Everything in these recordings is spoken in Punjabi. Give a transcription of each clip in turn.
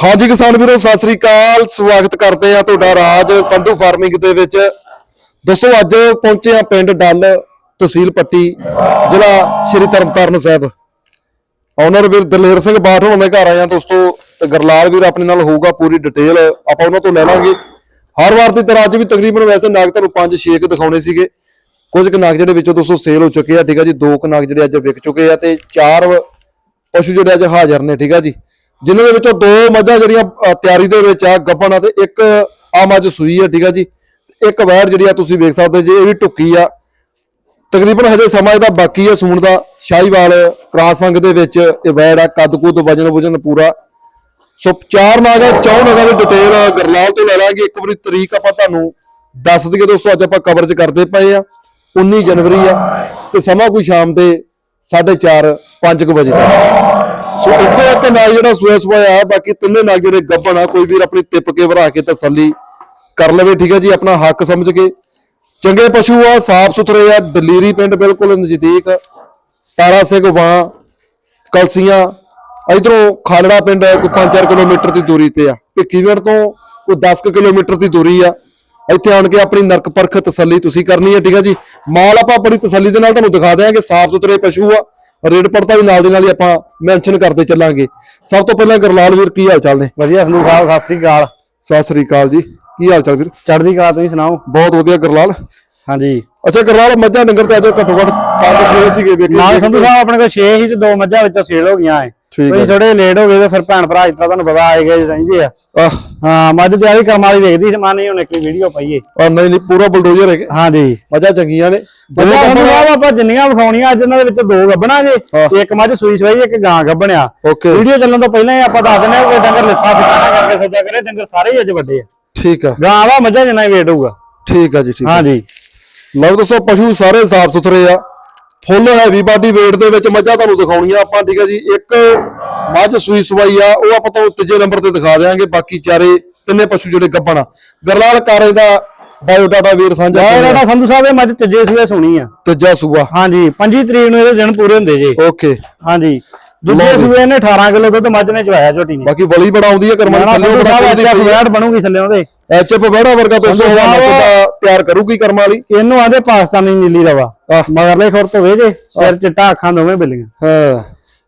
ਹਾਂਜੀ ਕਿਸਾਨ ਵੀਰੋ, ਸਤਿ ਸ੍ਰੀ ਅਕਾਲ। ਸਵਾਗਤ ਕਰਦੇ ਆ ਤੁਹਾਡਾ ਰਾਜ ਸੰਧੂ ਫਾਰਮਿੰਗ ਦੇ ਵਿੱਚ। ਦੱਸੋ, ਅੱਜ ਪਹੁੰਚੇ ਆ ਪਿੰਡ ਡੱਲ ਤਹਿਸੀਲ ਪੱਟੀ, ਜ਼ਿਲ੍ਹਾ ਸ਼੍ਰੀ ਤਰਨਤਾਰਨ ਸਾਹਿਬ। ਓਨਰ ਵੀਰ ਦਲੇਰ ਸਿੰਘ ਬਾਠ ਹੋਣਾ ਦੇ ਘਰ ਆਏ ਆ ਦੋਸਤੋ, ਤੇ ਗਰਲਾਲ ਵੀਰ ਆਪਣੇ ਨਾਲ ਹੋਊਗਾ ਪੂਰੀ ਡਿਟੇਲ ਆਪਾਂ ਉਹਨਾਂ ਤੋਂ ਲੈ ਲਾਂਗੇ। ਹਰ ਵਾਰ ਦੀ ਤਰ੍ਹਾਂ ਅੱਜ ਵੀ ਤਕਰੀਬਨ ਵੈਸੇ ਨਾਗ ਤੁਹਾਨੂੰ 5-6 ਕੁ ਦਿਖਾਉਣੇ ਸੀਗੇ। ਕੁਝ ਕੁ ਨਾਗ ਜਿਹੜੇ ਵਿੱਚੋਂ ਦੋਸਤੋ ਸੇਲ ਹੋ ਚੁੱਕੇ ਆ, ਠੀਕ ਆ ਜੀ? ਦੋ ਕੁ ਨਾਗ ਜਿਹੜੇ ਅੱਜ ਵਿਕ ਚੁੱਕੇ ਆ ਤੇ ਚਾਰ ਪਸ਼ੂ ਜਿਹੜੇ ਅੱਜ ਹਾਜ਼ਰ ਨੇ, ਠੀਕ ਆ ਜੀ? ਜਿਨ੍ਹਾਂ ਦੇ ਵਿੱਚੋਂ ਦੋ ਮੱਝਾਂ ਜਿਹੜੀਆਂ ਤਿਆਰੀ ਦੇ ਵਿੱਚ ਆ, ਗੱਭਣ ਆ ਤੇ ਇੱਕ ਆ ਮੱਝ ਸੂਈ ਆ, ਠੀਕ ਆ ਜੀ। ਇੱਕ ਵੈੜ ਜਿਹੜੀ ਆ, ਤੁਸੀਂ ਵੇਖ ਸਕਦੇ ਜੇ, ਇਹ ਵੀ ਟੁੱਕੀ ਆ। ਤਕਰੀਬਨ ਹਜੇ ਸਮਾਂ ਇਹਦਾ ਬਾਕੀ ਆ, ਸੂਣ ਦਾ। ਸ਼ਾਹੀਵਾਲ ਕ੍ਰਾਸੰਗ ਦੇ ਵਿੱਚ ਇਹ ਵੈੜ ਆ ਕੱਦ ਕੁੱਦ ਵਜਨ ਵਜਨ ਪੂਰਾ। ਸੋ, ਚਾਰ ਨਾਗ ਚੌਂ ਨਾਗਾਂ ਦੀ ਡਿਟੇਲ ਗਰਲਾਲ ਤੋਂ ਲੈ ਲਾਂਗੇ। ਇੱਕ ਵਾਰੀ ਤਰੀਕ ਆਪਾਂ ਤੁਹਾਨੂੰ ਦੱਸ ਦਈਏ ਦੋਸਤੋ, ਅੱਜ ਆਪਾਂ ਕਵਰੇਜ ਕਰਦੇ ਪਏ ਆ। 19 ਜਨਵਰੀ ਆ ਤੇ ਸਮਾਂ ਕੋਈ ਸ਼ਾਮ ਦੇ 4:30 5 ਵਜੇ ਦਾ ਸੋ ਇੱਕੋ ਇੱਕ ਨਾਲ ਜਿਹੜਾ ਸੂਆ ਸੂਆ ਆ ਬਾਕੀ ਤਿੰਨੇ ਨਾਲ ਜਿਹੜੇ ਗੱਭਣ ਆ, ਕੋਈ ਵੀਰ ਆਪਣੀ ਟਿੱਪ ਕੇ ਵਰਾ ਕੇ ਤਸੱਲੀ ਕਰ ਲਵੇ, ਠੀਕ ਹੈ ਜੀ, ਆਪਣਾ ਹੱਕ ਸਮਝ ਕੇ। ਚੰਗੇ ਪਸ਼ੂ ਆ, ਸਾਫ਼ ਸੁਥਰੇ ਆ, ਦਲੀਰੀ ਪਿੰਡ ਬਿਲਕੁਲ ਨਜ਼ਦੀਕ। ਤਾਰਾ ਸਿੰਘ ਵਾਂ, ਕਲਸੀਆਂ, ਇਧਰੋਂ ਖਾਲੜਾ ਪਿੰਡ, ਕੋਈ 5-4 ਕਿਲੋਮੀਟਰ ਦੀ ਦੂਰੀ ਤੇ ਆ। ਭਿੱਖੀਵਿੰਡ ਤੋਂ ਕੋਈ 10 ਕੁ ਕਿਲੋਮੀਟਰ ਦੀ ਦੂਰੀ ਆ। ਇੱਥੇ ਆਣ ਕੇ ਆਪਣੀ ਨਰਕ ਪਰਖ ਤਸੱਲੀ ਤੁਸੀਂ ਕਰਨੀ ਹੈ, ਠੀਕ ਹੈ ਜੀ। ਮਾਲ ਆਪਾਂ ਬੜੀ ਤਸੱਲੀ ਦੇ ਨਾਲ ਤੁਹਾਨੂੰ ਦਿਖਾ ਦਿਆਂਗੇ, ਸਾਫ਼ ਸੁਥਰੇ ਪਸ਼ੂ ਆ। ਰੇਟ ਪੜਤਾ ਵੀ ਨਾਲ ਦੇ ਨਾਲ ਹੀ ਆਪਾਂ ਮੈਂਸ਼ਨ ਕਰਦੇ ਚੱਲਾਂਗੇ। ਸਭ ਤੋਂ ਪਹਿਲਾਂ ਗਰਲਾਲ ਵੀਰ ਕੀ ਹਾਲ ਚਾਲ ਨੇ? ਵਧੀਆ ਸੰਧੂ ਸਾਹਿਬ ਸਤਿ ਸ੍ਰੀ ਅਕਾਲ। ਸਤਿ ਸ੍ਰੀ ਅਕਾਲ ਜੀ। ਕੀ ਹਾਲ ਚਾਲ ਵੀਰ? ਚੜ੍ਹਦੀ ਕਲਾ ਤੁਸੀਂ ਸੁਣਾਓ? ਬਹੁਤ ਵਧੀਆ ਗਰਲਾਲ। ਹਾਂਜੀ। ਅੱਛਾ ਗਰਲਾਲ ਮੱਝਾਂ ਡੰਗਰ ਤੇ ਅੱਜ ਘੱਟੋ ਘੱਟ ਪੰਜ ਛੇ ਸੀਗੇ ਵੇਖੇ ਨਾਲ ਸੰਧੂ ਸਾਹਿਬ ਆਪਣੇ ਕੋਲ 6 ਹੀ ਤੇ ਦੋ ਮੱਝਾਂ ਵਿੱਚੋਂ ਸੇਲ ਹੋ ਗਈਆਂ ਐ। ਠੀਕ ਹੈ ਥੋੜੇ ਲੇਟ ਹੋ ਗਏ ਤੇ ਫਿਰ ਭੈਣ ਭਰਾ ਇਤਨਾ ਤੁਹਾਨੂੰ ਪਤਾ ਆਏ ਗਏ ਆ। ਆਹ। ਹਾਂ ਮੱਝ ਤਿਆਰੀ ਕਰਮ ਵਾਲੀ ਵੇਖਦੀ ਸਮਾਨ ਨਹੀਂ ਹੁਣ ਇੱਕ ਵੀਡੀਓ ਪਾਈਏ। ਆ ਨਹੀਂ ਨਹੀਂ ਪੂਰਾ ਬਲਡੋਜ਼ਰ ਹੈਗੇ। ਹਾਂਜੀ। ਮੱਝਾਂ ਚੰਗੀਆਂ ਨੇ। ਜਿਵੇਂ ਸੰਧੂ ਸਾਹਿਬ ਆਪਾਂ ਜਿੰਨੀਆਂ ਵਿਖਾਉਣੀਆਂ ਅੱਜ ਉਹਨਾਂ ਦੇ ਵਿੱਚ ਦੋ ਗੱਬਣਾ ਜੇ। ਹਾਂ। ਤੇ ਇੱਕ ਮੱਝ ਸੂਈ ਸਵਾਈ ਇੱਕ ਗਾਂ ਗੱਬਣਿਆ ਓਕੇ। ਵੀਡੀਓ ਚੱਲਣ ਤੋਂ ਪਹਿਲਾਂ ਹੀ ਆਪਾਂ ਦੱਸ ਦਿੰਦੇ ਹਾਂ ਕਿ ਡੰਗਰ ਲਿੱਸਾ ਫਿੱਕਾ ਕਰਕੇ ਸੋਚਿਆ ਕਰੇ ਡੰਗਰ ਸਾਰੇ ਹੀ ਅੱਜ ਵੱਡੇ ਆ। ਠੀਕ ਆ। ਗਾਂ ਵਾ ਮੱਝਾਂ ਜਿੰਨਾ ਹੀ ਵੇਟ ਹੋਊਗਾ। ਠੀਕ ਆ ਜੀ ਠੀਕ ਆ। ਲਓ ਦੋਸਤੋ ਪਸ਼ੂ ਸਾਰੇ ਸਾਫ਼ ਸੁਥਰੇ ਆ। ਫੁੱਲ ਹੈਵੀ ਬਾਡੀ weight ਦੇ ਵਿੱਚ ਮੱਝਾਂ ਤੁਹਾਨੂੰ ਦਿਖਾਉਣੀਆਂ ਆਪਾਂ ਠੀਕ ਆ ਜੀ। ਇੱਕ ਮੱਝ ਸੂਈ ਸਵਾਈ ਆ ਉਹ ਆਪਾਂ ਤੁਹਾਨੂੰ ਤੀਜੇ ਨੰਬਰ ਤੇ ਦਿਖਾ ਦੇਵਾਂਗੇ ਬਾਕੀ ਚਾਰੇ ਤਿੰਨੇ ਪਸ਼ੂ ਜਿਹੜੇ ਗੱਭਣ ਆ। ਗਰਲਾਲ ਕਾਰੇ ਦਾ ਬਾਇਓਡਾਟਾ ਵੀਰ ਸਾਂਝਾ ਕਰਿਆ। ਜਿਹੜਾ ਸੰਧੂ ਸਾਹਿਬ ਇਹ ਮੱਝ ਤੀਜੇ ਸੂਏ ਸੁਣੀ ਆ। ਤੀਜਾ ਸੂਆ। ਹਾਂਜੀ 25 ਤਰੀਕ ਨੂੰ ਇਹਦੇ ਦਿਨ ਪੂਰੇ ਹੁੰਦੇ ਜੇ। ਓਕੇ। ਹਾਂਜੀ। ਦੂਜੇ। ਸੂਏ ਨੇ 18 ਕਿਲੋ ਦੁੱਧ ਮੱਝ ਨੇ ਚਵਾਇਆ ਝੋਟੀ ਨੇ। ਬਾਕੀ ਵਲੀ ਬੜਾ ਆਉਂਦੀ ਹੈ ਕਰਮਾਂ ਥੱਲੇ ਫਲੈਟ ਬਣੂਗੀ ਥੱਲੇ ਉਹਦੇ। ਐਚਐਫ ਬੜਾ ਵਰਗਾ ਤੁਹਾਡਾ ਪਿਆਰ ਕਰੂਗੀ ਕਰਮਾਂ ਵਾਲੀ। ਇਹਨੂੰ ਆਂਦੇ ਪਾਕਿਸਤਾਨੀ ਨੀਲੀ ਰਵਾ। ਮਗਰਲੇ ਖੁਰ ਤੋਂ ਵੇਜੇ ਸਿਰ ਚਿੱਟਾ ਅੱਖਾਂ ਦੋਵੇਂ ਬਿੱਲੀਆਂ। ਹਾਂ।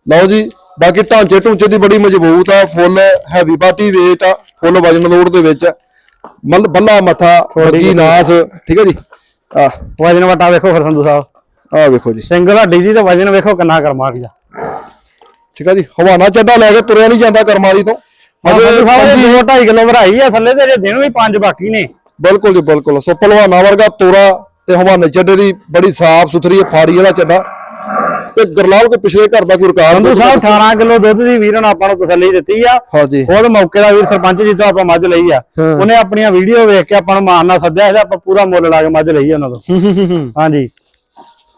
ਲਓ ਜੀ ਬਾਕੀ ਢਾਂਚੇ ਢੂੰਚੇ ਦੀ ਬੜੀ ਮਜ਼ਬੂਤ ਆ ਫੁੱਲ ਹੈਵੀ ਬਾਟੀ weight ਆ ਫੁੱਲ ਵਜਨ ਲੋਡ ਦੇ ਵਿੱਚ। ਮਲ ਬੱਲਾ ਮੱਥਾ ਵੱਗੀ ਨਾਸ ਠੀਕ ਹੈ ਜੀ? ਆ ਵਜਨ ਵਟਾ ਵੇਖੋ ਫਿਰ ਸੰਧੂ ਸਾਹਿਬ। ਆ ਵੇਖੋ ਜੀ। ਸਿੰਗਲ ਹੱਡੀ ਦੀ ਤੇ ਵਜਨ ਵੇਖੋ ਕਿੰਨਾ ਕਰਮਾ ਗਿਆ। ਠੀਕ ਹੈ ਜੀ ਹਵਾਨਾ ਚੱਡਾ ਲੈ ਕੇ ਤੁਰਿਆ ਨਹੀਂ ਜਾਂਦਾ ਕਰਮਾਲੀ ਤੋਂ। ਅਜੇ ਸਾਹਿਬ ਇਹ 2.5 ਕਿਲੋ ਭਰਾਈ ਆ ਥੱਲੇ ਤੇ ਜੇ ਦਿਨ ਵੀ ਪੰਜ ਬਾਕੀ ਨੇ। ਬਿਲਕੁਲ ਜੀ ਬਿਲਕੁਲ। ਸੋ ਪਹਿਲਵਾਨਾ ਵਰਗਾ ਤੋਰਾ ਤੇ ਹਵਾਨੇ ਚੱਡੇ ਦੀ ਬੜੀ ਸਾਫ਼ ਸੁਥਰੀ ਫਾੜੀ ਵਾਲਾ ਚੱਡਾ ਤੇ ਗਰਲਾਲ ਕੇ ਪਿਛਲੇ ਘਰ ਦਾ ਕੋਈ ਰਿਕਾਰਡ ਸੰਧੂ ਸਾਹਿਬ 18 ਕਿਲੋ ਦੁੱਧ ਦੀ ਵੀਰਨ ਆਪਾਂ ਨੂੰ ਤਸੱਲੀ ਦਿੱਤੀ ਆ। ਹਾਂਜੀ। ਉਹਦੇ ਮੌਕੇ ਦਾ ਵੀਰ ਸਰਪੰਚ ਜੀ ਤੋਂ ਆਪਾਂ ਮੱਝ ਲਈ ਆ। ਹਾਂ। ਉਹਨੇ ਆਪਣੀਆਂ ਵੀਡੀਓ ਵੇਖ ਕੇ ਆਪਾਂ ਨੂੰ ਮਾਨ ਨਾਲ ਸੱਦਿਆ ਇਹਦਾ ਆਪਾਂ ਪੂਰਾ ਮੁੱਲ ਲਾ ਕੇ ਮੱਝ ਲਈ ਆ ਉਹਨਾਂ ਤੋਂ। ਹਾਂਜੀ।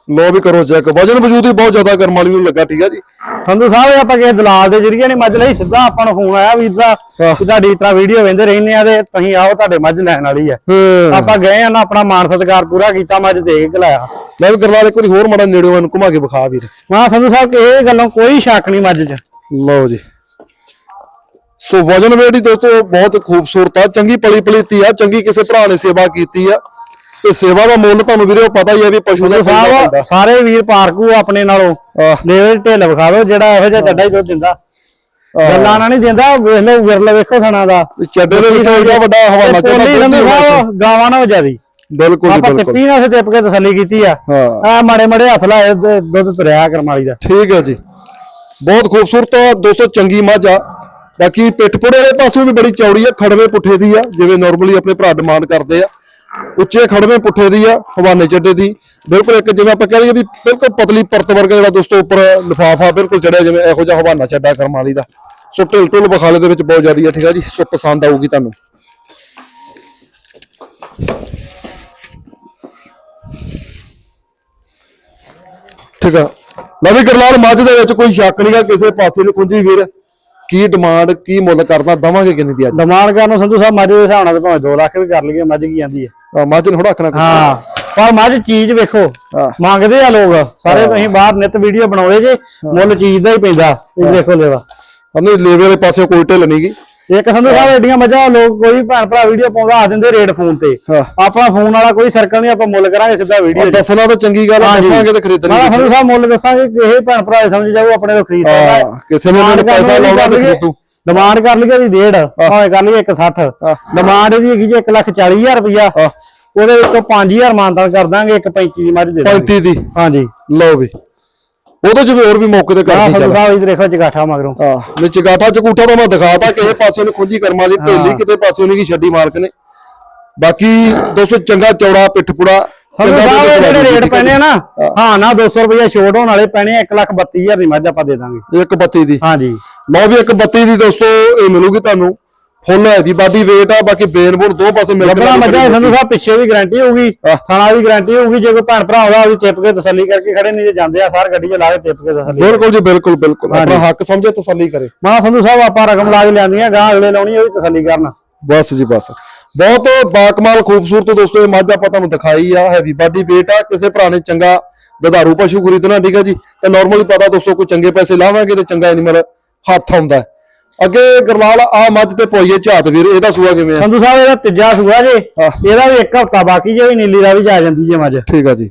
ਲੋ ਵੀ ਕਰੋ ਚੈੱਕ ਵਜਨ ਵਜੂਦ ਹੀ ਬਹੁਤ ਜ਼ਿਆਦਾ ਕਰਮਾਲੀ ਨੂੰ ਲੱਗਾ ਠੀਕ ਹੈ ਜੀ? ਸੰਧੂ ਸਾਹਿਬ ਆਪਾਂ ਕਿਸੇ ਦਲਾਲ ਦੇ ਜਰੀਏ ਨਹੀਂ ਮੱਝ ਲਈ ਸਿੱਧਾ ਆਪਾਂ ਨੂੰ ਫੋਨ ਆਇਆ ਦਾ ਹਾਂ। ਕਿ ਤੁਹਾਡੀ ਇਤਰਾ ਵੀਡੀਓ ਵੇਂਦੇ ਰਹਿੰਦੇ ਆ ਤੇ ਤੁਸੀਂ ਆਓ ਤੁਹਾਡੇ ਮੱਝ ਲੈਣ ਵਾਲੀ ਆ। ਆਪਾਂ ਗਏ ਆ ਨਾ ਆਪਣਾ ਮਾਨ ਸਤਿਕਾਰ ਪੂਰਾ ਕੀਤਾ ਮੱਝ ਦੇ ਕੇ ਖਲਾਇਆ ਲੈ ਵੀ ਗਰਲਾਲ ਇੱਕ ਵਾਰੀ ਹੋਰ ਮਾੜਾ ਨੇੜੇ ਨੂੰ ਘੁਮਾ ਕੇ ਵਿਖਾ ਵੀਰ। ਹਾਂ ਸੰਧੂ ਸਾਹਿਬ ਕਿ ਇਹ ਗੱਲੋਂ ਕੋਈ ਸ਼ੱਕ ਨਹੀਂ ਮੱਝ 'ਚ। ਲਓ ਜੀ। ਸੋ ਵਜਨ ਵੇੜੀ ਦੋਸਤੋ ਬਹੁਤ ਖੂਬਸੂਰਤ ਆ। ਚੰਗੀ ਪਲੀ ਪਲੀਤੀ ਆ ਚੰਗੀ ਕਿਸੇ ਭਰਾ ਨੇ ਸੇਵਾ ਕੀਤੀ ਆ। ਤੇ ਸੇਵਾ ਦਾ ਮੁੱਲ ਤੁਹਾਨੂੰ ਵੀਰੇ ਪਤਾ ਹੀ ਆ ਵੀ ਪਸ਼ੂ ਦਾ ਸਾਹਿਬ। ਸਾਰੇ ਵੀਰ ਪਾਰਕੂ ਆਪਣੇ ਨਾਲੋਂ ਲੈਵਲ ਢਿੱਲ ਵਿਖਾ ਦਿਓ ਜਿਹੜਾ ਇਹੋ ਜਿਹਾ ਚੱਡਾ ਹੀ ਦੁੱਧ ਦਿੰਦਾ। ਗੱਲਾਂ ਨਾਲ ਨਹੀਂ ਦਿੰਦਾ ਵੇਖ ਲਓ ਵਿਰਲ ਵੇਖੋ ਸਣਾ ਦਾ। ਚੱਡੇ ਦੇ ਵਿੱਚ ਏਡਾ ਵੱਡਾ ਹਵਾਲਾ ਚੱਲਦਾ ਗਾਵਾਂ ਨਾਲ ਜਿਆਦੀ। ਬਿਲਕੁਲ ਜੀ ਆਪਾਂ ਬਿਲਕੁਲ। ਕਿੱਤੀ ਨਾਲ ਟਿਪ ਕੇ ਤਸੱਲੀ ਕੀਤੀ ਆ। ਹਾਂ। ਆ ਮਾੜੇ ਮਾੜੇ ਹੱਥ ਲਾਏ ਦੁੱਧ ਤੁਰਿਆ ਕਰਮਾਲੀ ਦਾ। ਠੀਕ ਹੈ ਜੀ। ਬਹੁਤ ਖੂਬਸੂਰਤ ਆ ਦੋਸਤੋ ਚੰਗੀ ਮੱਝ ਆ। ਬਾਕੀ ਪਿੱਠਪੁੜੇ ਵਾਲੇ ਪਾਸੋਂ ਵੀ ਬੜੀ ਚੌੜੀ ਆ ਖੜਵੇਂ ਪੁੱਠੇ ਦੀ ਆ ਜਿਵੇਂ ਨਾਰਮਲੀ ਆਪਣੇ ਭਰਾ ਡਿਮਾਂਡ ਕਰਦੇ ਆ। ਉੱਚੇ ਖੜਵੇਂ ਪੁੱਠੇ ਦੀ ਆ, ਹਵਾਨੇ ਚੱਡੇ ਦੀ। ਬਿਲਕੁਲ ਇੱਕ ਜਿਵੇਂ ਆਪਾਂ ਕਹਿ ਲਈਏ ਵੀ ਬਿਲਕੁਲ ਪਤਲੀ ਪਰਤ ਵਰਗਾ ਜਿਹੜਾ ਦੋਸਤੋ ਉੱਪਰ ਲਿਫਾਫਾ ਬਿਲਕੁਲ ਚੜਿਆ ਜਿਵੇਂ ਇਹੋ ਜਿਹਾ ਹਵਾਨਾ ਚੱਡਾ ਕਰਮਾਲੀ ਦਾ। ਸੋ ਢਿਲ ਢੁਲ ਬਖਾਲੇ ਦੇ ਵਿੱਚ ਬਹੁਤ ਜ਼ਿਆਦੀ ਆ, ਠੀਕ ਆ ਜੀ? ਸੋ ਪਸੰਦ ਆਊਗੀ ਤੁਹਾਨੂੰ। ਠੀਕ ਆ। ਲੈ ਵੀ ਗਰਲਾਲ, ਮੱਝ ਦੇ ਵਿੱਚ ਕੋਈ ਸ਼ੱਕ ਨਹੀਂਗਾ ਕਿਸੇ ਪਾਸੇ ਨੂੰ ਕੁੰਜੀ ਵੀਰ। ਕੀ ਡਿਮਾਂਡ ਕੀ ਮੁੱਲ ਕਰਨਾ, ਦਵਾਂਗੇ ਕਿੰਨੀ ਦੀ ਅੱਜ? ਡਿਮਾਂਡ ਕਰਨ ਨੂੰ ਸੰਧੂ ਸਾਹਿਬ, ਮੱਝ ਦੇ ਹਿਸਾਬ ਨਾਲ ਭਾਵੇਂ 2 ਲੱਖ ਵੀ ਕਰ ਲਈਏ, ਮੱਝ ਕੀ ਜਾਂਦੀ ਹੈ ਮੱਝ ਨੂੰ ਆਖਣਾ ਹਾਂ ਪਰ ਮੱਝ ਚੀਜ਼ ਵੇਖੋ ਹਾਂ। ਮੰਗਦੇ ਆ ਲੋਕ। ਸਾਰੇ ਤੁਸੀਂ ਬਾਹਰ ਨਿਤ ਵੀਡੀਓ ਬਣਾਉਣੇ ਜੇ ਮੁੱਲ ਚੀਜ਼ ਦਾ ਹੀ ਪੈਂਦਾ ਇਹ ਵੇਖੋ ਲੈਵਾ। ਹਮਨੇ ਲੇਵੇ ਵਾਲੇ ਪਾਸੇ ਕੋਈ ਢਿੱਲ ਨਹੀਂਗੀ ਇੱਕ ਸੰਧੂ ਸਾਹਿਬ ਏਡੀਆਂ ਮੱਝਾਂ ਲੋਕ ਕੋਈ ਭੈਣ ਭਰਾ ਵੀਡੀਓ ਪਾਉਂਦਾ ਆ ਦਿੰਦੇ ਰੇਟ ਫੋਨ ਤੇ। ਹਾਂ। ਆਪਣਾ ਫੋਨ ਵਾਲਾ ਕੋਈ ਸਰਕਲ ਨਹੀਂ ਆਪਾਂ ਮੁੱਲ ਕਰਾਂਗੇ ਸਿੱਧਾ ਵੀਡੀਓ ਦੱਸਣਾ ਤਾਂ ਚੰਗੀ ਗੱਲ ਆ। ਦੱਸਾਂਗੇ ਤੇ ਖਰੀਦਣੀ ਮੈਂ ਕਿਸੇ ਸੰਧੂ ਸਾਹਿਬ ਮੁੱਲ ਦੱਸਾਂਗੇ ਕਿ ਇਹ ਭੈਣ ਭਰਾ ਸਮਝ ਜਾਓ ਆਪਣੇ ਤੋਂ ਖਰੀਦ ਸਕਦਾ ਹਾਂ, ਕਿਸੇ ਨੇ ਪੈਸਾ ਲਾਉਣਾ ਤੇ ਖਰੀਦੂ। ਡਿਮਾਂਡ ਕਰ ਲਈਏ ਜੀ ਡੇਢ ਭਾਵੇਂ ਕਰ ਲਈਏ 160 ਹਾਂ। ਡਿਮਾਂਡ ਇਹਦੀ ਹੈਗੀ ਜੀ 140000 ਰੁਪਇਆ ਉਹਦੇ ਵਿੱਚੋਂ 5000 ਮਾਨਤਾਨ ਕਰ ਦਾਂਗੇ 135 ਦੀ ਮੱਝ ਦੇ ਦਾਂਗੇ। 35 ਦੀ? ਹਾਂਜੀ। ਲਓ ਵੀ। ਉਹਦੇ ਚ ਵੀ ਹੋਰ ਵੀ ਮੌਕੇ ਤੇ ਕਰਦੀ ਚੱਲ। ਸਾਹਿਬ ਇਧਰ ਦੇਖੋ ਜਗਾਠਾ ਮਗਰੋਂ। ਹਾਂ। ਵਿੱਚ ਗਾਠਾ ਚਕੂਠਾ ਤਾਂ ਮੈਂ ਦਿਖਾਤਾ ਕਿਸੇ ਪਾਸੇ ਨੂੰ ਖੁੰਝੀ ਕਰਮਾਂ ਦੀ ਢੇਲੀ ਕਿਤੇ ਪਾਸੇ ਨਹੀਂ ਕੀ ਛੱਡੀ ਮਾਲਕ ਨੇ। ਬਾਕੀ ਦੋਸਤੋ ਚੰਗਾ ਚੌੜਾ ਪਿੱਠਪੁੜਾ। ਸੰਧੂ ਚੰਗਾ ਸਾਹਿਬ ਇਹ ਦੁੱਧ ਜਿਹੜੇ ਵਾਲੀ ਰੇਟ ਠੀਕ ਹੈ ਪੈਣੇ ਆ ਨਾ ਹਾਂ। ਹਾਂ ਨਾ 200 ਰੁਪਏ ਛੋਟ ਹੋਣ ਵਾਲੇ ਪੈਣੇ 132000 ਦੀ ਮੱਝ ਆਪਾਂ ਦੇ ਦਾਂਗੇ। ਇੱਕ ਬੱਤੀ ਦੀ? ਹਾਂਜੀ। ਲਓ ਵੀ ਇੱਕ ਬੱਤੀ ਦੀ ਦੋਸਤੋ ਇਹ ਮਿਲੂਗੀ ਤੁਹਾਨੂੰ। ਫੁੱਲ ਹੈ ਦੀ ਬਾਡੀ weight ਆ ਬਾਕੀ ਬੇਨ ਬੁਣ ਦੋ ਪਾਸੇ ਮਿਲ ਗੱਬਣਾ ਮੱਝਾਂ ਸੰਧੂ ਸਾਹਿਬ ਪਿੱਛੇ ਦੀ ਗਾਰੰਟੀ ਹੋਊਗੀ ਹਾਂ। ਥਾਣਾ ਦੀ ਗਾਰੰਟੀ ਹੋਊਗੀ ਜੇ ਕੋਈ ਭੈਣ ਭਰਾ ਆਉਂਦਾ ਉਹਦੀ ਟਿੱਪ ਕੇ ਤਸੱਲੀ ਕਰਕੇ ਖੜੇ ਨਹੀਂ ਜੇ ਜਾਂਦੇ ਆ ਸਾਰ ਗੱਡੀ 'ਚ ਲਾ ਕੇ ਟਿੱਪ ਕੇ ਤਸੱਲੀ ਬਿਲਕੁਲ ਜੀ ਬਿਲਕੁਲ ਬਿਲਕੁਲ। ਆਪਣਾ ਹਾਂਜੀ। ਹੱਕ ਸਮਝੇ ਤਸੱਲੀ ਕਰੇ। ਮਾ ਸੰਧੂ ਸਾਹਿਬ ਆਪਾਂ ਰਕਮ ਲਾ ਕੇ ਲਿਆਂਦੀਆਂ ਗਾਂ ਅਗਲੇ ਲਾਉਣੀ ਉਹ ਵੀ ਤਸੱਲੀ ਕਰਨ। ਬਸ ਜੀ ਬਸ। ਬਹੁਤ ਬਾਕਮਾਲ ਖੂਬਸੂਰਤ ਦੋਸਤੋ ਇਹ ਮੱਝ ਆਪਾਂ ਤੁਹਾਨੂੰ ਦਿਖਾਈ ਆ ਹੈਵੀ ਬਾਡੀ weight ਆ। ਕਿਸੇ ਭਰਾ ਨੇ ਚੰਗਾ ਦੁਧਾਰੂ ਪਸ਼ੂ ਖਰੀਦਣਾ ਠੀਕ ਹੈ ਜੀ? ਤੇ ਨਾਰਮਲੀ ਪਤਾ ਦੋਸਤੋ ਕੋਈ ਚੰਗੇ ਪੈਸੇ ਲਾਵਾਂਗੇ ਤੇ ਚੰਗਾ ਐਨੀਮਲ ਹੱਥ ਆਉਂਦਾ। ਅੱਗੇ ਗਰਲਾਲ ਆ ਮੱਝ ਤੇ ਪੋਈਏ ਝਾਤ ਵੀਰ ਇਹਦਾ ਸੂਆ ਕਿਵੇਂ ਆ? ਸੰਧੂ ਸਾਹਿਬ ਇਹਦਾ ਤੀਜਾ ਸੂਆ ਜੇ। ਇਹਦਾ ਵੀ ਇੱਕ ਹਫਤਾ ਬਾਕੀ ਜੇ ਵੀ ਨੀਲੀ ਦਾ ਵੀ ਜਾ ਜਾਂਦੀ ਜੇ ਮੱਝ। ਠੀਕ ਆ ਜੀ।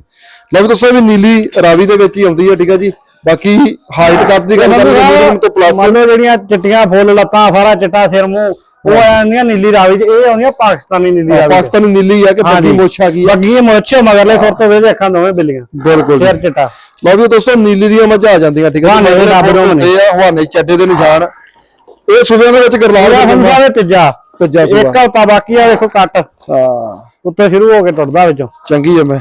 ਲਓ ਦੋਸਤੋ ਵੀ ਨੀਲੀ ਰਾਵੀ ਦੇ ਵਿੱਚ ਹੀ ਆਉਂਦੀ ਹੈ ਠੀਕ ਹੈ ਜੀ? ਬਾਕੀ ਹਾਈਟ ਕੱਦ ਦੀ ਗੱਲ ਕਰੀਏ ਮੀਡੀਅਮ ਤੋਂ ਪਲੱਸ ਮੰਨ ਜਿਹੜੀਆਂ ਚਿੱਟੀਆਂ ਫੁੱਲ ਲੱਤਾਂ ਸਾਰਾ ਚਿੱਟਾ ਸਿਰ ਮੂੰਹ ਉਹ ਆਉਂਦੀਆਂ ਨੀਲੀ ਰਾਵੀ ਚ ਇਹ ਆਉਂਦੀਆਂ ਪਾਕਿਸਤਾਨੀ ਨੀਲੀ ਰਾਵੀ। ਪਾਕਿਸਤਾਨੀ ਨੀਲੀ ਆ ਕਿ। ਬੱਗੀ ਮੋਛ ਆ ਗਈ ਆ। ਲੱਗੀ ਮੁੱਛ ਮਗਰਲੇ ਸੁਰ ਤੋਂ ਵੇਦੇ ਅੱਖਾਂ ਦੋਵੇਂ ਬਿੱਲੀਆਂ। ਬਿਲਕੁਲ ਸਿਰ ਚਿੱਟਾ। ਲਓ ਵੀ ਦੋਸਤੋ ਨੀਲੀ ਦੀਆਂ ਮੱਝਾਂ ਆ ਜਾਂਦੀਆਂ ਠੀਕ ਹੈ ਹਵਾਨੇ ਰੱਬ। ਹੁੰਦੇ ਆ ਹਵਾਨੇ ਚੱਡੇ ਦੇ ਨਿਸ਼ਾਨ। ਇਹ ਸੂਬਿਆਂ ਦੇ ਵਿੱਚ ਗਰਲਾਲ ਇਹਦਾ ਦੇ ਤੀਜਾ। ਤੀਜਾ ਇੱਕ ਹਫਤਾ ਬਾਕੀ ਆ ਦੇਖੋ ਕੱਟ। ਹਾਂ। ਉੱਤੇ ਸ਼ੁਰੂ ਹੋ ਕੇ ਟੁੱਟਦਾ ਵਿੱਚੋਂ। ਚੰਗੀ ਹੈ ਮੈਂ।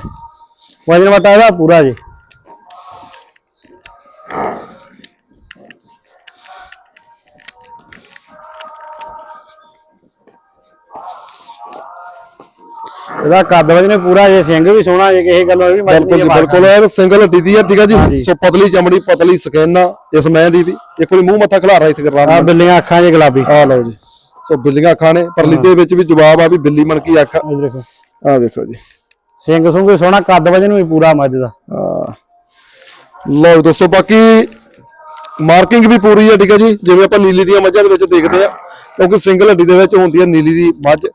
ਵਜਨ ਵਟਾ ਇਹਦਾ ਪੂਰਾ ਜੀ। ਇਹਦਾ ਕੱਦ ਵਜਨੇ ਪੂਰਾ ਜੇ ਸਿੰਘ ਵੀ ਸੋਹਣਾ ਜੇ ਕਿਸੇ ਗੱਲੋਂ ਇਹ ਵੀ ਮੱਝ ਬਿਲਕੁਲ ਜੀ ਬਿਲਕੁਲ। ਇਹ ਸਿੰਗਲ ਹੱਡੀ ਦੀ ਆ ਠੀਕ ਆ ਜੀ। ਸੋ ਪਤਲੀ ਚਮੜੀ ਪਤਲੀ ਸਕਿਨ ਆ ਇਸ ਮੈਂ ਦੀ ਵੀ। ਇੱਕ ਵਾਰੀ ਮੂੰਹ ਮੱਥਾ ਖਿਲਾਰਾ ਇੱਥੇ ਆ ਗਰਲਾਲ ਬਿੱਲੀਆਂ ਅੱਖਾਂ 'ਚ ਗੁਲਾਬੀ। ਆ ਲਓ ਜੀ। ਸੋ ਬਿੱਲੀਆਂ ਅੱਖਾਂ ਨੇ ਪਰਲੀ ਦੇ ਵਿੱਚ ਵੀ ਜਵਾਬ ਆ ਵੀ ਬਿੱਲੀ ਮਣਕੀ ਅੱਖ ਇਹ ਦੇਖੋ। ਆ ਵੇਖੋ ਜੀ। ਸਿੰਘ ਸੁੰਘ ਵੀ ਸੋਹਣਾ ਕੱਦ ਵਜਨ ਵੀ ਪੂਰਾ ਮੱਝ ਦਾ। ਆ ਲਓ ਦੋਸਤੋ ਬਾਕੀ ਮਾਰਕਿੰਗ ਵੀ ਪੂਰੀ ਹੈ ਠੀਕ ਹੈ ਜੀ। ਜਿਵੇਂ ਆਪਾਂ ਨੀਲੀ ਦੀਆਂ ਮੱਝਾਂ ਦੇ ਵਿੱਚ ਦੇਖਦੇ ਆ ਕਿਉਂਕਿ ਸਿੰਗਲ ਹੱਡੀ ਦੇ ਵਿੱਚ ਹੁੰਦੀ ਹੈ ਨੀਲੀ ਦੀ ਮੱਝ।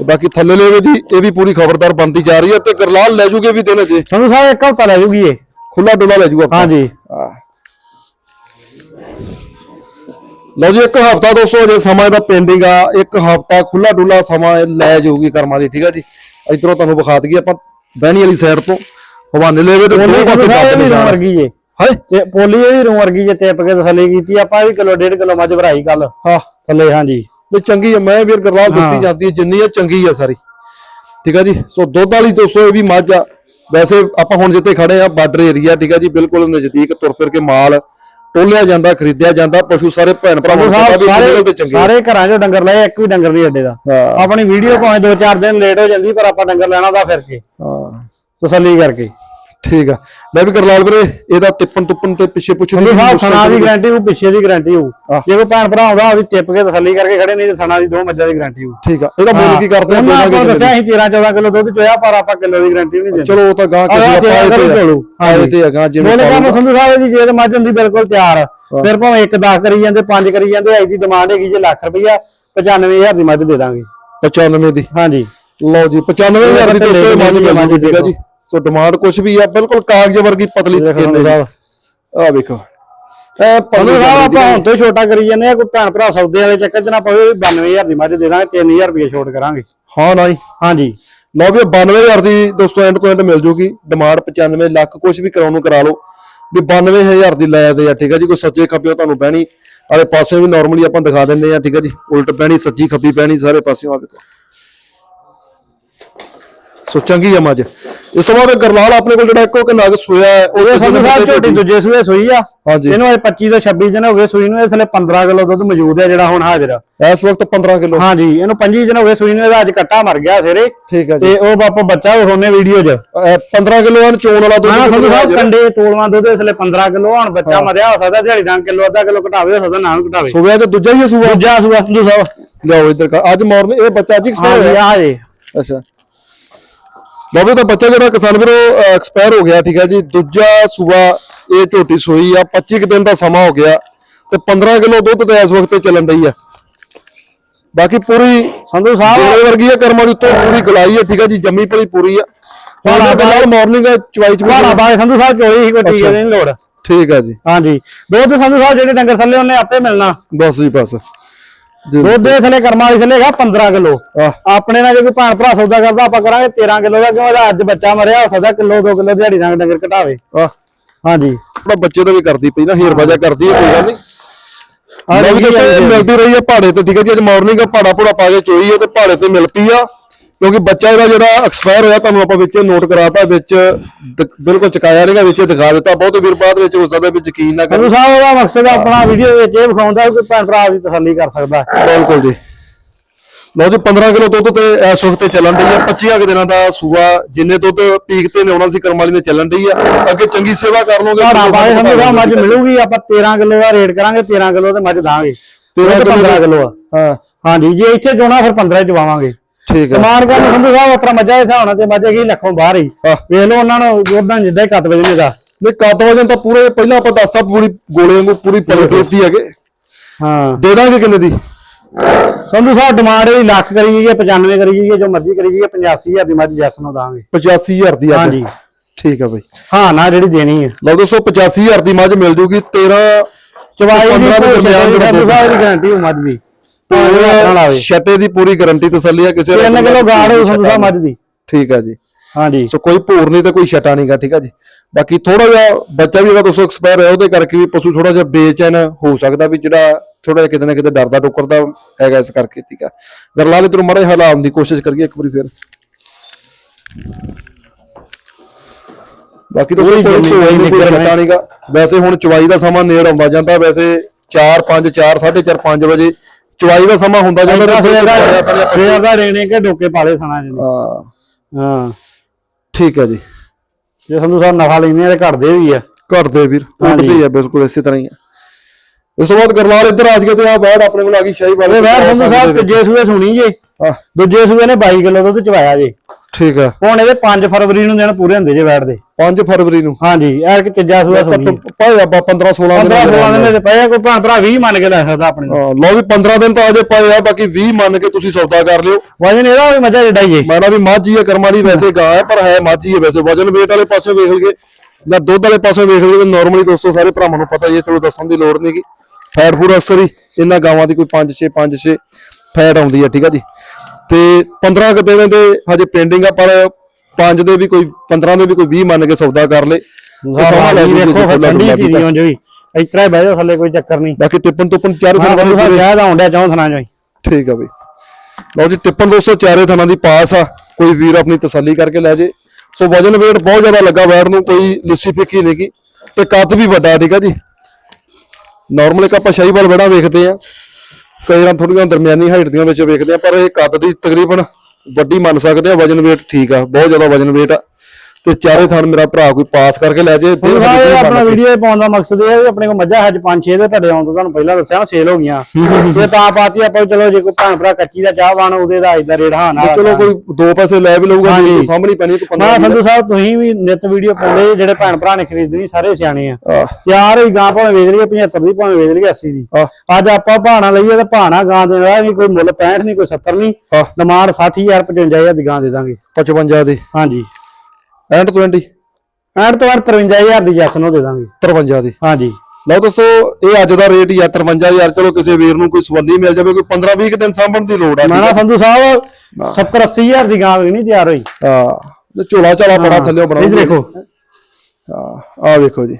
ਤੇ ਬਾਕੀ ਥੱਲੇ ਲੇਵੇ ਦੀ ਇਹ ਵੀ ਪੂਰੀ ਖਬਰਦਾਰ ਬਣਦੀ ਜਾ ਰਹੀ ਹੈ ਤੇ ਗਰਲਾਲ ਲੈ ਜੂਗੇ ਵੀ ਦਿਨ ਅਜੇ? ਸੰਧੂ ਸਾਹਿਬ ਇੱਕ ਹਫਤਾ ਲੈ ਜੂਗੀ ਇਹ। ਖੁੱਲਾ ਡੁੱਲਾ ਲੈ ਜੂਗਾ ਹਾਂਜੀ। ਲਓ ਜੀ ਇੱਕ ਹਫਤਾ ਦੋਸਤੋ ਅਜੇ ਸਮਾਂ ਇਹਦਾ ਪੈਂਡਿੰਗ ਆ। ਇੱਕ ਹਫਤਾ ਖੁੱਲਾ ਡੁੱਲਾ ਸਮਾਂ ਲੈ ਜਾਊਗੀ ਕਰਮਾਂ ਦੀ ਠੀਕ ਆ ਜੀ? ਇਧਰੋਂ ਤੁਹਾਨੂੰ ਵਿਖਾ ਦਈਏ ਆਪਾਂ ਬਹਿਣੀ ਵਾਲੀ ਸਾਈਡ ਤੋਂ। ਹਵਾਨੇ ਲੇਵੇ ਤੇ ਦੋ ਪਾਸੇ ਦੱਬ ਰੂੰ ਨਿਸ਼ਾਨ ਵਰਗੀ ਜੇ। ਹਾਏ ਤੇ ਪੋਲੀ ਇਹ ਵੀ ਰੂੰ ਵਰਗੀ ਜੇ ਟਿੱਪ ਕੇ ਤਸੱਲੀ ਕੀਤੀ। ਆਪਾਂ ਵੀ ਕਿਲੋ ਡੇਢ ਕਿਲੋ ਮੱਝ ਭਰਾਈ ਕੱਲ ਹਾਂ। ਥੱਲੇ ਹਾਂਜੀ। ਨਹੀਂ ਚੰਗੀ ਆ ਮੈਂ ਵੀਰ ਗਰਲਾਲ ਦੱਸੀ ਹਾਂ। ਜਾਂਦੀ ਹੈ ਜਿੰਨੀ ਆ ਚੰਗੀ ਆ ਸਾਰੀ। ਠੀਕ ਆ ਜੀ? ਸੋ ਦੁੱਧ ਵਾਲੀ ਦੋਸਤੋ ਇਹ ਵੀ ਮੱਝ ਆ। ਵੈਸੇ ਆਪਾਂ ਹੁਣ ਜਿੱਥੇ ਖੜੇ ਆ ਬਾਰਡਰ ਏਰੀਆ ਠੀਕ ਆ ਜੀ? ਬਿਲਕੁਲ ਨਜ਼ਦੀਕ ਤੁਰ ਫਿਰ ਕੇ ਮਾਲ ਟੋਲਿਆ ਜਾਂਦਾ ਖਰੀਦਿਆ ਜਾਂਦਾ ਪਸ਼ੂ ਸਾਰੇ ਭੈਣ ਭਰਾਵਾਂ ਨੂੰ ਸਾਰੇ। ਸਾਰੇ ਘਰਾਂ 'ਚੋਂ ਡੰਗਰ ਲਏ ਇੱਕ ਵੀ ਡੰਗਰ ਨਹੀਂ ਅੱਡੇ ਦਾ। ਹਾਂ। ਆਪਣੀ ਵੀਡੀਓ ਭਾਵੇਂ 2-4 ਦਿਨ ਲੇਟ ਹੋ ਜਾਂਦੀ ਪਰ ਆਪਾਂ ਡੰਗਰ ਲੈਣਾ ਦਾ ਫਿਰ ਕੇ। ਹਾਂ। ਤਸੱਲੀ ਕਰਕੇ। ਠੀਕ ਆ। ਲੈ ਵੀ ਕਰਲਾਲ ਵੀਰੇ ਇਹਦਾ ਟਿੱਪਣ ਟੁੱਪਣ ਤੇ ਪਿੱਛੇ ਪੁੱਛਣ ਸੰਧੂ ਸਾਹਿਬ ਸਣਾ ਦੀ। ਗਾਰੰਟੀ ਉਹ ਪਿੱਛੇ ਦੀ ਗਾਰੰਟੀ ਹੋਊ। ਜੇ ਕੋਈ ਭੈਣ ਭਰਾ ਆਉਂਦਾ ਉਹਦੀ ਟਿੱਪ ਕੇ ਤਸੱਲੀ ਕਰਕੇ ਖੜੇ ਨਹੀਂ ਤੇ ਸਣਾ ਦੀ ਦੋ ਮੱਝਾਂ ਦੀ ਗਾਰੰਟੀ ਹੋਊ। ਠੀਕ ਆ ਇਹਦਾ ਮੁੱਲ ਕੀ ਕਰਦੇ ਆ ਉਹਨਾਂ ਕਿੰਨੇ ਦੱਸਿਆ ਅਸੀਂ 13-14 ਕਿਲੋ ਦੁੱਧ ਚੋਇਆ ਪਰ ਆਪਾਂ ਕਿਲੋ ਦੀ ਗਾਰੰਟੀ ਨਹੀਂ ਦੀ? ਦਿੰਦੇ। ਚਲੋ ਉਹ ਤਾਂ ਗਾਂ ਕਿਸੇ ਆਏ। ਤੇ ਤੇ ਹੈਗਾ ਜਿਵੇਂ ਬੋਲੇ ਕੰਮ। ਸੰਧੂ ਸਾਹਿਬ ਦੀ ਜੇ ਤੇ ਮੱਝ ਹੁੰਦੀ ਬਿਲਕੁਲ ਤਿਆਰ। ਫਿਰ ਭਾਵੇਂ 1 10 ਕਰੀ ਜਾਂਦੇ 5 ਕਰੀ ਜਾਂਦੇ ਦੀ ਡਿਮਾਂਡ ਹੈਗੀ ਜੇ ਲੱਖ ਰੁਪਈਆ 95000 ਦੀ ਮੱਝ ਦੇ ਦਾਂਗੇ। 95 ਦੀ। ਹਾਂਜੀ। ਲਓ ਜੀ 95000 ਦੀ ਦੋਸਤੋ ਮੱਝ ਦੀ ਮਿਲ ਜੂਗੀ ਠੀਕ ਆ। ਜੀ। ਸੋ ਡਿਮਾਂਡ ਕੁਝ ਵੀ ਆ ਬਿਲਕੁਲ ਕਾਗਜ਼ ਵਰਗੀ ਪਤਲੀ ਸਕਿਨ ਸਾਹਿਬ ਆ ਵੇਖੋ। ਇਹ ਪਤਲੀ ਸਾਹਿਬ ਆਪਾਂ ਹੁਣ ਤੋਂ ਹੀ ਛੋਟਾ ਕਰੀ ਜਾਂਦੇ ਆ ਕੋਈ ਭੈਣ ਭਰਾ ਸੌਦੇ ਵਾਲੇ ਚੱਕਰ ਚ ਨਾ ਪਵੇ ਵੀ 92000 ਦੀ ਮੱਝ ਦੇ ਦਾਂਗੇ 3000 ਰੁਪਏ ਛੋਟ ਕਰਾਂਗੇ। ਹਾਂ ਨਹੀਂ ਹਾਂਜੀ। ਲਓ ਵੀ 92000 ਦੀ ਦੋਸਤੋ ਐਂਡ ਤੋਂ ਐਂਡ ਮਿਲ ਜੂਗੀ। ਡਿਮਾਂਡ 95 ਲੱਖ ਕੁਝ ਵੀ ਕਰਾਉਣ ਨੂੰ ਕਰਾ ਲਓ। ਵੀ 92000 ਦੀ ਲੈ ਦੇ ਆ ਠੀਕ ਆ ਜੀ ਕੋਈ ਸੱਜੇ ਖੱਬੇ ਤੁਹਾਨੂੰ ਬਹਿਣੀ। ਆਲੇ ਪਾਸੇ ਵੀ ਨਾਰਮਲੀ ਆਪਾਂ ਦਿਖਾ ਦਿੰਦੇ ਆ ਠੀਕ ਆ ਜੀ ਉਲਟ ਬਹਿਣੀ ਸੱਜੀ ਖੱਬੀ ਬਹਿਣੀ ਸਾਰੇ ਪਾਸਿਓਂ ਆ ਵੇਖੋ ਸੋ ਚੰਗੀ ਆ ਮੱਝ। ਇਸ ਤੋਂ ਬਾਅਦ ਗਰਲਾਲ ਆਪਣੇ ਕੋਲ ਜਿਹੜਾ ਇੱਕੋ ਕਿ ਨਗ ਸੋਇਆ ਹੈ ਉਹ ਉਹ ਸੰਧੂ ਸਾਹਿਬ ਝੋਟੀ ਦੂਜੇ ਸੂਏ ਸੂਈ ਆ। ਹਾਂਜੀ। ਇਹਨੂੰ ਅੱਜ 25 ਤੋਂ 26 ਦਿਨ ਹੋ ਗਏ ਸੂਈ ਨੂੰ ਇਸ ਵੇਲੇ 15 ਕਿਲੋ ਦੁੱਧ ਮੌਜੂਦ ਹੈ ਜਿਹੜਾ ਹੁਣ ਹਾਜ਼ਰ। ਇਸ ਵਕਤ 15 ਕਿਲੋ। ਹਾਂਜੀ ਇਹਨੂੰ 25 ਦਿਨ ਹੋ ਗਏ ਸੂਈ ਨੂੰ ਇਹਦਾ ਅੱਜ ਕੱਟਾ ਮਰ ਗਿਆ ਸਿਰੇ। ਠੀਕ ਆ ਜੀ। ਤੇ ਉਹ ਬਾਪਾ ਬੱਚਾ ਉਹ ਹੋਣੇ ਵੀਡੀਓ 'ਚ। ਅਹ 15 ਕਿਲੋ ਹਨ ਚੋਣ ਵਾਲਾ ਦੁੱਧ ਹਾਂ ਸੰਧੂ ਸਾਹਿਬ ਹੈ। ਕੰਡੇ ਤੋਲਵਾਂ ਦੁੱਧ ਇਸ ਵੇਲੇ 15 ਕਿਲੋ ਹੁਣ ਬੱਚਾ ਮਰਿਆ ਹੋ ਸਕਦਾ ਦਿਹਾੜੀ ਦਾ ਕਿਲੋ ਅੱਧਾ ਕਿਲੋ ਘਟਾਵੇ ਹੋ ਸਕਦਾ ਨਾ ਘਟਾਵੇ। ਸੋਇਆ ਤੇ ਦੂਜਾ ਹੀ ਹੈ ਸੂਆ ਦੂਜਾ ਸੂਆ ਸੰਧੂ ਸਾਹਿਬ ਲਿਆਓ ਇੱਧਰ ਅੱਜ ਮਾਰਨ ਇਹ ਬੱਚਾ ਜੀ ਐਕਸਪਾਇਰ ਹਾਂਜੀ ਹੋਇਆ। ਆ ਜੀ। ਅੱਛਾ। ਬਾਬੇ ਦਾ ਬੱਚਾ ਜਿਹੜਾ ਕਿਸਾਨ ਵੀਰੋ ਐਕਸਪਾਇਰ ਹੋ ਗਿਆ ਠੀਕ ਹੈ ਜੀ। ਦੂਜਾ ਸੂਆ ਇਹ ਝੋਟੀ ਸੋਈ ਆ 25 ਕੁ ਦਿਨ ਦਾ ਸਮਾਂ ਹੋ ਗਿਆ ਤੇ 15 ਕਿਲੋ ਦੁੱਧ ਤੇ ਇਸ ਵਕਤ ਚੱਲਣ ਡਈ ਆ। ਬਾਕੀ ਪੂਰੀ ਸੰਧੂ ਸਾਹਿਬ ਗੋਲੇ ਵਰਗੀ ਆ ਕਰਮਾਂ ਦੇ ਉੱਤੋਂ ਪੂਰੀ ਗਲਾਈ ਆ ਠੀਕ ਆ ਜੀ ਜੰਮੀ ਪਲੀ ਪੂਰੀ ਆ। ਦੇ ਨਾਲ ਮਾਰਨਿੰਗ ਚਵਾਈ ਚ ਭਾੜਾ ਬਾਏ ਸੰਧੂ ਸਾਹਿਬ ਚੋਈ ਸੀ ਕੋਈ ਦੀ ਨਹੀਂ ਲੋੜ। ਠੀਕ ਆ ਜੀ। ਹਾਂਜੀ। ਦੁੱਧ ਸੰਧੂ ਸਾਹਿਬ ਜਿਹੜੇ ਡੰਗਰ ਥੱਲੇ ਉਹਨੇ ਆਪੇ ਮਿਲਣਾ। ਬਸ ਜੀ ਬਸ। ਦੁੱਧ ਦੇ ਥੱਲੇ ਕਰਮਾਂ ਵਾਲੀ ਥੱਲੇ ਹੈਗਾ 15 ਕਿਲੋ। ਆਪਣੇ ਨਾਲ ਜੇ ਕੋਈ ਭੈਣ ਭਰਾ ਸੌਦਾ ਕਰਦਾ ਆਪਾਂ ਕਰਾਂਗੇ 13 ਕਿਲੋ ਦਾ ਕਿਉਂ ਇਹਦਾ ਅੱਜ ਬੱਚਾ ਮਰਿਆ ਹੋ ਸਕਦਾ ਕਿਲੋ 2 ਕਿਲੋ ਦਿਹਾੜੀ ਨਾਲ ਡੰਗਰ ਘਟਾਵੇ ਹਾਂਜੀ। ਥੋੜਾ ਬੱਚੇ ਦਾ ਵੀ ਕਰਦੀ ਪਈ ਨਾ ਹੀਰ ਬਾਜਾ ਕਰਦੀ ਹੈ ਕੋਈ ਗੱਲ ਨਹੀਂ। ਆ। ਮਿਲਦੀ ਰਹੀ ਹੈ ਪਹਾੜੇ ਤੇ ਠੀਕ ਹੈ ਜੀ ਅੱਜ ਮਾਰਨਿੰਗ ਪਹਾੜਾ ਪੂੜਾ ਪਾ ਕੇ ਚੋਈ ਹੈ ਤੇ ਪਹਾੜੇ ਤੇ ਮਿਲ ਪਈ ਆ। ਕਿਉਂਕਿ ਬੱਚਾ ਇਹਦਾ ਜਿਹੜਾ ਐਕਸਪਾਇਰ ਹੋਇਆ ਤੁਹਾਨੂੰ ਆਪਾਂ ਵਿੱਚ ਨੋਟ ਕਰਾਤਾ ਵਿੱਚ ਦ- ਬਿਲਕੁਲ ਚਕਾਇਆ ਨਹੀਂਗਾ ਵਿੱਚ ਦਿਖਾ ਦਿੱਤਾ। ਬਹੁਤ ਵੀਰ ਬਾਅਦ ਵਿੱਚ ਹੋ ਸਕਦਾ ਵੀ ਯਕੀਨ ਨਾ ਕਰੋ। ਸਾਹਿਬ ਉਹਦਾ ਮਕਸਦ ਆਪਣਾ ਵੀਡੀਓ ਵਿੱਚ ਇਹ ਵਿਖਾਉਂਦਾ ਕਿ ਭੈਣ ਭਰਾ ਦੀ ਤਸੱਲੀ ਕਰ ਸਕਦਾ। ਬਿਲਕੁਲ ਜੀ। ਲਓ ਜੀ 15 ਕਿਲੋ ਦੁੱਧ ਤੇ ਇਸ ਵਕਤ ਤੇ ਚੱਲਣ ਡਈ ਆ। 25 ਕੁ ਦਿਨਾਂ ਦਾ ਸੂਆ ਜਿੰਨੇ ਦੁੱਧ ਪੀਕ ਤੇ ਨੇ ਆਉਣਾ ਸੀ ਕਰਮ ਵਾਲੀ ਨੇ ਚੱਲਣ ਡਈ ਆ। ਅੱਗੇ ਚੰਗੀ ਸੇਵਾ ਕਰ ਭਾੜਾ ਬਾਏ ਸੰਧੂ ਸਾਹਿਬ ਮੱਝ ਮਿਲੂਗੀ ਆਪਾਂ 13 ਕਿਲੋ ਦਾ ਰੇਟ ਕਰਾਂਗੇ 13 ਕਿਲੋ ਤੇ ਮੱਝ ਦਾਂਗੇ। 13 13 15 ਕਿਲੋ ਆ। ਹਾਂ ਹਾਂਜੀ ਜੇ ਇੱਥੇ ਜੋਣਾ ਫਿਰ 15 ਚ ਵਾਵਾਂਗੇ। ਠੀਕ ਹੈ ਕਮਾਨ ਕਰਨ ਸੰਧੂ ਸਾਹਿਬ ਉਤਰਾ ਮੱਝਾਂ ਦੇ ਹਿਸਾਬ ਨਾਲ ਤੇ ਮੱਝ ਕੀ ਲੱਖੋਂ ਬਾਹਰ ਹੀ। ਵੇਖ ਲਓ ਉਹਨਾਂ ਨੂੰ ਉਹਨਾਂ ਜਿੱਦਾਂ ਹੀ ਕੱਟ ਵਜਨੇ ਦਾ। ਨਹੀਂ ਕੱਦ ਵਜਨ ਤਾਂ ਪੂਰੇ ਪਹਿਲਾਂ ਆਪਾਂ ਦੱਸਤਾ ਪੂਰੀ ਗੋਲੇ ਵਾਂਗੂ ਪੂਰੀ ਪਲਟੀ ਹੈਗੇ। ਹਾਂ। ਦੇ ਦਾਂਗੇ ਕਿੰਨੇ ਦੀ? ਸੰਧੂ ਸਾਹਿਬ ਡਿਮਾਂਡ ਇਹਦੀ ਲੱਖ ਕਰੀ ਹੈ 95 ਕਰੀ ਹੈ ਜੋ ਮਰਜ਼ੀ ਕਰੀ ਹੈ 85000 ਦੀ ਮੱਝ ਜੈਸ ਨੂੰ ਦਾਂਗੇ। 85000 ਦੀ ਹਾਂਜੀ। ਠੀਕ ਹੈ ਬਈ। ਹਾਂ ਨਾ ਜਿਹੜੀ ਦੇਣੀ ਹੈ ਲਓ ਦੋਸਤੋ 85000 ਦੀ ਮੱਝ ਮਿਲ ਜੂਗੀ 13 ਚਵਾਈ ਦੀ 15 ਦੇ ਦਰਮਿਆਨ ਸੰਧੂ ਜਿਹੜਾ ਸਾਹਿਬ ਦੀ ਗਾਰੰਟੀ ਹੋ ਮੱਝ ਦੀ। ਛੱਟੇ ਦੀ ਪੂਰੀ ਗਾਰੰਟੀ ਤਸੱਲੀ ਆ ਕਿਸੇ 3 ਕਿਲੋ ਗਾੜ ਹੋ ਸੰਧੂ ਸਾਹਿਬ ਮੱਝ ਦੀ। ਠੀਕ ਹੈ ਜੀ। ਹਾਂਜੀ। ਸੋ ਕੋਈ ਭੂਰ ਨਹੀਂ ਤੇ ਕੋਈ ਛਟਾ ਨਹੀਂਗਾ ਠੀਕ ਹੈ ਜੀ। ਬਾਕੀ ਥੋੜਾ ਜਿਹਾ ਬੱਚਾ ਵੀ ਜਿਹੜਾ ਦੋਸਤੋ ਐਕਸਪਾਇਰ ਹੋਇਆ ਉਹਦੇ ਕਰਕੇ ਵੀ ਪਸ਼ੂ ਥੋੜਾ ਜਿਹਾ ਬੇਚੈਨ ਹੋ ਸਕਦਾ ਵੀ ਜਿਹੜਾ ਥੋੜਾ ਜਿਹਾ ਕਿਤੇ ਨਾ ਕਿਤੇ ਡਰਦਾ ਟੁੱਕਰਦਾ ਹੈਗਾ ਇਸ ਕਰਕੇ ਠੀਕ ਆ। ਗਰਲਾਲ ਇਧਰੋਂ ਮੜੇ ਹਲਾਉਣ ਦੀ ਕੋਸ਼ਿਸ਼ ਕਰੀਏ ਇੱਕ ਵਾਰੀ ਫਿਰ। ਬਾਕੀ ਤਾਂ ਕੋਈ ਕੋਈ ਨਿਕਲ ਛਟਾ ਨਹੀਂਗਾ। ਵੈਸੇ ਹੁਣ ਚਵਾਈ ਦਾ ਸਮਾਂ ਨੇੜ ਆਉਂਦਾ ਜਾਂਦਾ ਵੈਸੇ 4 5 4 4:30 5 ਵਜੇ ਚਵਾਈ ਦਾ ਸਮਾਂ ਹੁੰਦਾ ਜਾਂਦਾ ਤੇ ਸਵੇਰ ਦਾ ਰੇਣੇ ਕੇ ਡੋਕੇ ਪਾਲੇ ਸਣਾ ਜੀ ਹਾਂ। ਹਾਂ। ਠੀਕ ਹੈ ਜੀ। ਜੇ ਸੰਧੂ ਸਾਹਿਬ ਨਫਾ ਲੈਂਦੇ ਆ ਤੇ ਘਟਦੇ ਵੀ ਆ। ਘਟਦੇ ਵੀਰ ਹਾਂਜੀ। ਉੱਡਦੇ ਆ ਬਿਲਕੁਲ ਇਸੇ ਤਰ੍ਹਾਂ ਹੀ ਆ। ਉਸ ਤੋਂ ਬਾਅਦ ਗਰਲਾਲ ਇੱਧਰ ਆ ਗਿਆ ਤੇ ਆ ਬਾਹਰ ਆਪਣੇ ਕੋਲ ਆ ਗਈ ਸ਼ਾਹੀ ਵਾਲੇ ਇਹ ਵੈਰ ਸੰਧੂ ਸਾਹਿਬ ਤੀਜੇ ਸੂਏ ਸੁਣੀ ਜੇ। ਆਹ, ਦੂਜੇ ਸੂਏ ਨੇ 22 ਕਿਲੋ ਦੁੱਧ ਚਵਾਇਆ ਜੇ। ਠੀਕ ਆ। ਹੁਣ ਇਹਦੇ 5 ਫਰਵਰੀ ਨੂੰ ਦਿਨ ਪੂਰੇ ਹੁੰਦੇ ਜੇ ਬੈਠ ਦੇ 5 ਫਰਵਰੀ ਨੂੰ। ਹਾਂਜੀ ਐਰ ਕਿ ਤੀਜਾ ਸੂਆ ਸੁਣੀ ਪਾਇਆ ਆਪਾਂ 15 16 ਦਿਨ 15 16 ਦਿਨ ਦੇ ਪਏ ਆ, ਕੋਈ ਭੈਣ ਭਰਾ 20 ਮੰਨ ਕੇ ਲੈ ਸਕਦਾ ਆਪਣੇ ਹਾਂ, ਲਓ ਵੀ 15 ਦਿਨ ਤਾਂ ਅਜੇ ਪਏ ਆ ਬਾਕੀ 20 ਮੰਨ ਕੇ ਤੁਸੀਂ ਸੌਦਾ ਕਰ ਲਿਓ। ਵਜਨ ਇਹਦਾ ਵੀ ਮੱਝਾ ਜਿੱਡਾ ਹੀ ਜੇ ਮਾਨਾ ਵੀ ਮਾਝੀ ਹੈ ਕਰਮਾਂ ਦੀ ਵੈਸੇ ਗਾਂ ਹੈ ਪਰ ਹੈ ਮਾਝੀ ਹੈ ਵੈਸੇ। ਵਜਨ weight ਵਾਲੇ ਪਾਸੇ ਵੇਖ ਲਈਏ ਜਾਂ ਦੁੱਧ ਵਾਲੇ ਪਾਸੇ ਵੇਖ ਲਈਏ ਤਾਂ ਨਾਰਮਲੀ ਦੋਸਤੋ ਸਾਰੇ ਭਰਾਵਾਂ ਨੂੰ ਪਤਾ ਹੀ ਹੈ ਚਲੋ ਦੱਸਣ ਦੀ ਲੋੜ ਨਹੀਂ ਗੀ। ਫੈਟ ਫੂਡ ਅਕਸਰ ਹੀ ਇਹਨਾਂ ਗਾਵਾਂ ਦੀ ਕੋਈ 5 6 5 6 ਫੈਟ ਆਉਂਦੀ ਹੈ ਠੀਕ ਆ ਜੀ। ਤੇ 15 ਕੁ ਦਿਨ ਦੇ ਹਜੇ ਪੈਂਡਿੰਗ ਆ ਪਰ 5 ਦੇ ਵੀ ਕੋਈ 15 ਦੇ ਵੀ ਕੋਈ 20 ਮੰਨ ਕੇ ਸੌਦਾ ਕਰ ਲੇ। ਜੀ ਠੰਡੀ ਚੀਜ਼ ਇਸ ਤਰ੍ਹਾਂ ਬਹਿ ਜਾਓ ਥੱਲੇ ਕੋਈ ਚੱਕਰ ਨਹੀਂ। ਬਾਕੀ ਟਿੱਪਣ ਟੁੱਪਣ ਚਾਰੇ ਹਾਂ ਥਾਂ ਸੰਧੂ ਸਾਹਿਬ ਦੇ ਸ਼ਾਇਦ ਆਉਂਦਿਆ ਚੌਂ ਸੁਣਾ ਜਾਈ ਠੀਕ ਆ ਬਈ। ਲਓ ਜੀ ਟਿੱਪਣ ਦੋਸਤੋ ਚਾਰੇ ਥਾਂ ਦੀ ਪਾਸ ਆ। ਕੋਈ ਵੀਰ ਆਪਣੀ ਤਸੱਲੀ ਕਰਕੇ ਲੈ ਜੇ। ਸੋ ਵਜਨ weight ਬਹੁਤ ਜ਼ਿਆਦਾ ਲੱਗਾ ਵੈਰ ਨੂੰ ਕੋਈ ਲਿੱਸੀ ਫਿੱਕੀ ਨਹੀਂ ਗੀ। ਤੇ ਕੱਦ ਵੀ ਵੱਡਾ ਠੀਕ ਆ ਜੀ। ਨਾਰਮਲ ਇੱਕ ਆਪਾਂ ਸ਼ਾਹੀਵਾਲ ਬੜਾ ਵੇਖਦੇ ਆ। ਕਈ ਰਾਂ ਥੋੜੀਆਂ ਦਰਮਿਆਨੀ ਹਾਈਟ ਦੀਆਂ ਵਿੱਚ ਵੇਖਦੇ ਆ ਪਰ ਇਹ ਕੱਦ ਦੀ ਤਕਰੀਬਨ ਵੱਡੀ ਮੰਨ ਸਕਦੇ ਆ ਵਜਨ weight ਠੀਕ ਆ ਬਹੁਤ ਜ਼ਿਆਦਾ ਵਜਨ weight ਆ। ਤੇ ਚਾਰੇ ਥਾਂ ਮੇਰਾ ਭਰਾ ਕੋਈ ਪਾਸ ਕਰਕੇ ਲੈ ਜੇ ਇਹ ਆਪਣਾ ਵੀਡੀਓ ਪਾਉਣ ਦਾ ਮਕਸਦ ਇਹ ਹੈ ਵੀ ਆਪਣੇ ਕੋਲ ਮੱਝਾਂ ਅੱਜ 5-6 ਦੇ ਤੁਹਾਡੇ ਆਉਣ ਤੋਂ ਤੁਹਾਨੂੰ ਪਹਿਲਾਂ ਦੱਸਿਆ ਨਾ ਸੇਲ ਹੋ ਗਈਆਂ। ਤੇ ਤਾਂ ਪਾਤੀ ਆਪਾਂ ਵੀ ਚਲੋ ਜੇ ਕੋਈ ਭੈਣ ਭਰਾ ਕੱਚੀ ਦਾ ਚਾਹ ਬਣ ਉਹਦੇ ਦਾ ਇਦਾਂ ਰੇਟ ਹਾਂ ਨਾਲ ਚਲੋ ਕੋਈ ਦੋ ਪੈਸੇ ਲੈ ਵੀ ਲਊਗਾ ਹਾਂਜੀ। ਕੋਈ ਸਾਹਮਣੀ ਪੈਣੀ ਨਾ 15 ਸੰਧੂ ਸਾਹਿਬ ਤੁਸੀਂ ਵੀ ਨਿਤ ਵੀਡੀਓ ਪਾਉਂਦੇ ਜੇ ਜਿਹੜੇ ਭੈਣ ਭਰਾ ਨੇ ਖਰੀਦਣੀ ਸਾਰੇ ਸਿਆਣੇ ਆ। ਯਾਰ ਹੀ ਗਾਂ ਭਾਵੇਂ ਵੇਚ ਲਈਏ 75 ਦੀ ਭਾਵੇਂ ਵੇਚ ਲਈਏ 80 ਦੀ। ਅੱਜ ਆਪਾਂ ਭਾਣਾ ਲਈਏ ਤਾਂ ਭਾਣਾ ਗਾਂ ਦੇ ਨਾਲ ਨਹੀਂ ਕੋਈ ਮੁੱਲ 65 ਨਹੀਂ ਕੋਈ 70 ਨਹੀਂ। ਡਿਮਾਂਡ 60000 55000 ਦੀ ਗਾਂ ਦੇ ਦਾਂਗੇ। 55 ਦੀ। ਹਾਂਜੀ। ਐਂਡ 20 ਐਂਡ ਤੋਂ ਬਾਅਦ 53000 ਦੀ ਜੈਸ ਨੂੰ ਦੇ ਦਾਂਗੇ। 53 ਦੀ? ਹਾਂਜੀ। ਲਓ ਦੋਸਤੋ ਇਹ ਅੱਜ ਦਾ ਰੇਟ ਹੀ ਆ 53000 ਚਲੋ ਕਿਸੇ ਵੀਰ ਨੂੰ ਕੋਈ ਸਵੱਲੀ ਮਿਲ ਜਾਵੇ ਕੋਈ 15 20 ਦਿਨ ਸਾਂਭਣ ਦੀ ਲੋੜ ਆ ਮੈਂ ਨਾ ਸੰਧੂ ਸਾਹਿਬ 70 80000 ਦੀ ਗਾਂ ਨਹੀਂ ਤਿਆਰ ਹੋਈ। ਹਾਂ ਤੇ ਝੋਲਾ ਝਾਲਾ ਬੜਾ ਥੱਲੇ ਬਣਾ ਇਹ ਦੇਖੋ। ਹਾਂ ਆ ਦੇਖੋ ਜੀ।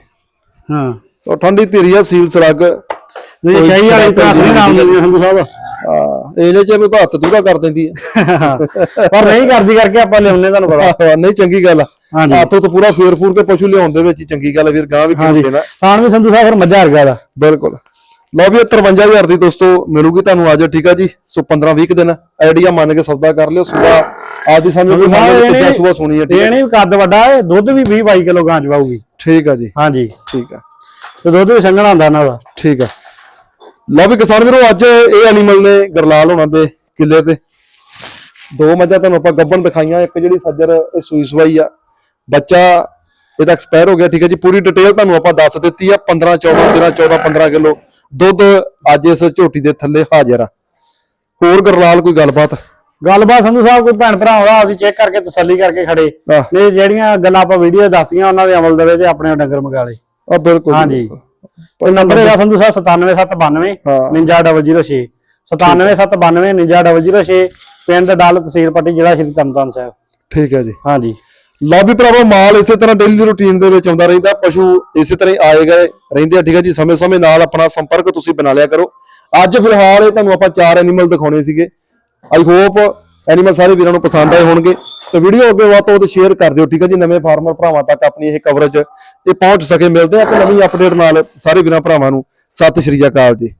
ਹਾਂ। ਉਹ ਠੰਡੀ ਧੀਰੀ ਆ ਸੀਲ ਸਰੱਗ ਜੇ ਸ਼ਾਹੀ ਵਾਲੀ ਤਾਂ ਨਹੀਂ ਨਾਮ ਦਿੰਦੇ ਸੰਧੂ ਸਾਹਿਬ। ਆ ਇਹਨੇ ਚ ਨੂੰ ਤਾਂ ਹੱਥ ਦੂਰਾ ਕਰ ਦਿੰਦੀ ਆ। ਪਰ ਨਹੀਂ ਕਰਦੀ ਕਰਕੇ ਆਪਾਂ ਲਿਆਉਨੇ ਤੁਹਾਨੂੰ ਪਤਾ। ਨਹੀਂ ਚੰਗੀ ਗੱਲ ਆ। ਹਾਂਜੀ। ਹੱਥੋਂ ਤਾਂ ਪੂਰਾ ਫੇਰ ਫੂਰ ਕੇ ਪਸ਼ੂ ਲਿਆਉਣ ਦੇ ਵਿੱਚ ਹੀ ਚੰਗੀ ਗੱਲ ਆ ਵੀਰ ਗਾਂ ਵੀ ਕਿਉਂ ਦੇਣਾ? ਖਾਣ ਵੀ ਸੰਧੂ ਸਾਹਿਬ ਫਿਰ ਮੱਝਾ ਵਰਗਾ ਦਾ। ਬਿਲਕੁਲ। ਲਓ ਵੀ ਇਹ 53000 ਦੀ ਦੋਸਤੋ ਮਿਲੂਗੀ ਤੁਹਾਨੂੰ ਅੱਜ ਠੀਕ ਆ ਜੀ? ਸੋ 15 20 ਦਿਨ ਆਈਡੀਆ ਮੰਨ ਕੇ ਸੌਦਾ ਕਰ ਲਿਓ ਸੁਬਾ ਅੱਜ ਦੀ ਸਮਝ ਇਹਨੇ- ਸੁਬਾ ਸੁਣੀ ਹੈ ਠੀਕ ਇਹ ਨਹੀਂ ਕੱਦ ਵੱਡਾ ਹੈ ਦੁੱਧ ਵੀ 20 22 ਕਿਲੋ ਗਾਂ ਚਵਾਊਗੀ ਠੀਕ ਆ ਜੀ। ਹਾਂਜੀ। ਠੀਕ ਆ। ਤੇ ਦੁੱਧ ਵੀ ਸੰਘਣਾ ਹੁੰਦਾ ਦਾ। ਠੀਕ ਆ। ਲਓ ਵੀ ਕਿਸਾਨ ਵੀਰੋ ਅੱਜ ਇਹ ਐਨੀਮਲ ਨੇ ਗਰਲਾਲ ਹੋਣਾ ਦੇ ਕਿੱਲੇ ਤੇ। ਦੋ ਮੱਝਾਂ ਤੁਹਾਨੂੰ ਆਪਾਂ ਗੱਬਣ ਦਿਖਾਈਆਂ ਇੱਕ ਜਿਹੜੀ ਸੱਜਰ ਇਹ ਸੂਈ ਸਵਾਈ ਆ। ਬੱਚਾ ਇਹਦਾ ਐਕਸਪਾਇਰ ਹੋ ਗਿਆ ਠੀਕ ਹੈ ਜੀ। ਪੂਰੀ ਡਿਟੇਲ ਤੁਹਾਨੂੰ ਆਪਾਂ ਦੱਸ ਦਿੱਤੀ ਆ 15 14 13 14 15 ਕਿਲੋ ਦੁੱਧ ਅੱਜ ਇਸ ਝੋਟੀ ਦੇ ਥੱਲੇ ਹਾਜ਼ਰ ਆ। ਹੋਰ ਗਰਲਾਲ ਕੋਈ ਗੱਲਬਾਤ? ਗੱਲਬਾਤ ਸੰਧੂ ਸਾਹਿਬ ਕੋਈ ਭੈਣ ਭਰਾ ਆਉਂਦਾ ਅਸੀਂ ਚੈੱਕ ਕਰਕੇ ਤਸੱਲੀ ਕਰਕੇ ਖੜੇ। ਨਹੀਂ ਜਿਹੜੀਆਂ ਗੱਲਾਂ ਆਪਾਂ ਵੀਡੀਓ ਦੱਸਦੀਆਂ ਉਹਨਾਂ ਦੇ ਅਮਲ ਦੇ ਵਿੱਚ ਆਪਣੇ ਡੰਗਰ ਮੰਗਾ ਲਏ। ਆ ਬਿਲਕੁਲ। ਹਾਂਜੀ। ਉਹ ਨੰਬਰ। ਹੈਗਾ ਸੰਧੂ ਸਾਹਿਬ 97792 ਹਾਂ। 99006 97792 99006 ਪਿੰਡ ਡਾਲ ਤਹਿਸੀਲ ਪੱਟੀ ਜ਼ਿਲ੍ਹਾ ਸ਼੍ਰੀ ਤਰਨਤਾਰਨ ਸਾਹਿਬ। ਠੀਕ ਹੈ ਜੀ। ਹਾਂਜੀ। ਲਓ ਵੀ ਭਰਾਵੋ, ਮਾਲ ਇਸੇ ਤਰ੍ਹਾਂ ਡੇਲੀ ਰੁਟੀਨ ਦੇ ਵਿੱਚ ਆਉਂਦਾ ਰਹਿੰਦਾ, ਪਸ਼ੂ ਇਸੇ ਤਰ੍ਹਾਂ ਹੀ ਆਏ ਗਏ ਰਹਿੰਦੇ ਆ, ਠੀਕ ਹੈ ਜੀ, ਸਮੇਂ-ਸਮੇਂ ਨਾਲ ਆਪਣਾ ਸੰਪਰਕ ਤੁਸੀਂ ਬਣਾ ਲਿਆ ਕਰੋ। ਅੱਜ ਫਿਲਹਾਲ ਇਹ ਤੁਹਾਨੂੰ ਆਪਾਂ ਚਾਰ ਐਨੀਮਲ ਦਿਖਾਉਣੇ ਸੀਗੇ। ਆਈ ਹੋਪ ਐਨੀਮਲ ਸਾਰੇ ਵੀਰਾਂ ਨੂੰ ਪਸੰਦ ਆਏ ਹੋਣਗੇ। ਤੇ ਵੀਡੀਓ ਅੱਗੇ ਵੱਧ ਤੋਂ ਵੱਧ ਸ਼ੇਅਰ ਕਰ ਦਿਓ, ਠੀਕ ਹੈ ਜੀ, ਨਵੇਂ ਫਾਰਮਰ ਭਰਾਵਾਂ ਤੱਕ ਆਪਣੀ ਇਹ ਕਵਰੇਜ ਇਹ ਪਹੁੰਚ ਸਕੇ। ਮਿਲਦੇ ਆ ਤੇ ਨਵੀਂ ਅਪਡੇਟ ਨਾਲ ਸਾਰੇ ਵੀਰਾਂ ਭਰਾਵਾਂ ਨੂੰ। ਸਤਿ ਸ਼੍ਰੀ ਅਕਾਲ ਜੀ।